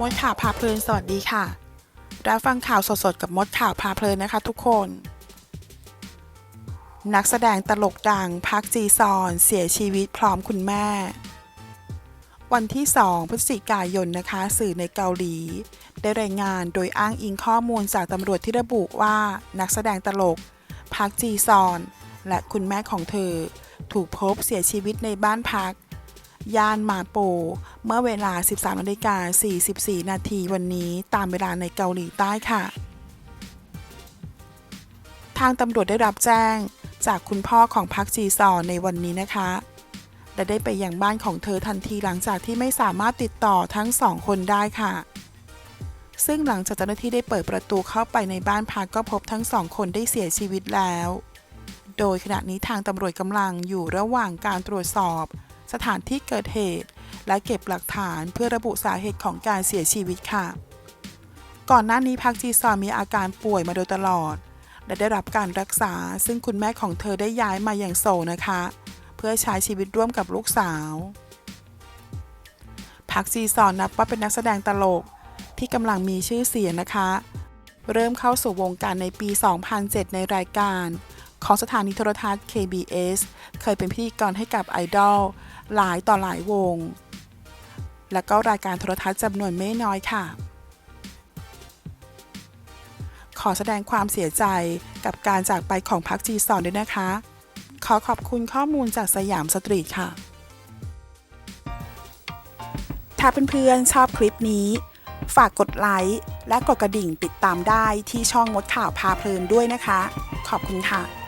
มดข่าวพาเพลินสวัสดีค่ะ รับฟังข่าวสดๆ กับมดข่าวพาเพลินนะคะทุกคน นักแสดงตลกดังพักจีซอนเสียชีวิตพร้อมคุณแม่ วันที่ 2 พฤศจิกายนนะคะ สื่อในเกาหลี ได้รายงานโดยอ้างอิงข้อมูลจากตำรวจที่ระบุว่านักแสดงตลกพักจีซอน และคุณแม่ของเธอ ถูกพบเสียชีวิตในบ้านพัก ย่านมาโป เมื่อเวลา 13นาฬิกา44 นาทีวันนี้ตามเวลาในเกาหลีใต้ค่ะ ทางตำรวจได้รับแจ้งจากคุณพ่อของพักจีซอในวันนี้นะคะ และได้ไปยังบ้านของเธอทันทีหลังจากที่ไม่สามารถติดต่อทั้งสองคนได้ค่ะ ซึ่งหลังจากเจ้าหน้าที่ได้เปิดประตูเข้าไปในบ้านพักก็พบทั้งสองคนได้เสียชีวิตแล้ว โดยขณะนี้ทางตำรวจกำลังอยู่ระหว่างการตรวจสอบ สถานที่เกิดเหตุ และเก็บหลักฐานเพื่อระบุสาเหตุของการเสียชีวิตค่ะ ก่อนหน้านี้พักจีซอนมีอาการป่วยมาโดยตลอด และได้รับการรักษา ซึ่งคุณแม่ของเธอได้ย้ายมาอย่างโซนะคะ เพื่อใช้ชีวิตร่วมกับลูกสาวพักจีซอนนับว่าเป็นนักแสดงตลกที่กำลังมีชื่อเสียงนะคะ เริ่มเข้าสู่วงการในปี 2007 ในรายการ ของสถานีโทรทัศน์ KBS เคยเป็นพิธีกรให้กับไอดอลหลายต่อหลายวง และก็รายการโทรทัศน์จำนวนไม่น้อยค่ะ ขอแสดงความเสียใจกับการจากไปของพักจีซอนด้วยนะคะ ขอขอบคุณข้อมูลจากสยามสตรีทค่ะ ถ้าเพื่อนๆชอบคลิปนี้ ฝากกดไลค์และกดกระดิ่งติดตามได้ที่ช่องมดข่าวพาเพลินด้วยนะคะ ขอบคุณค่ะ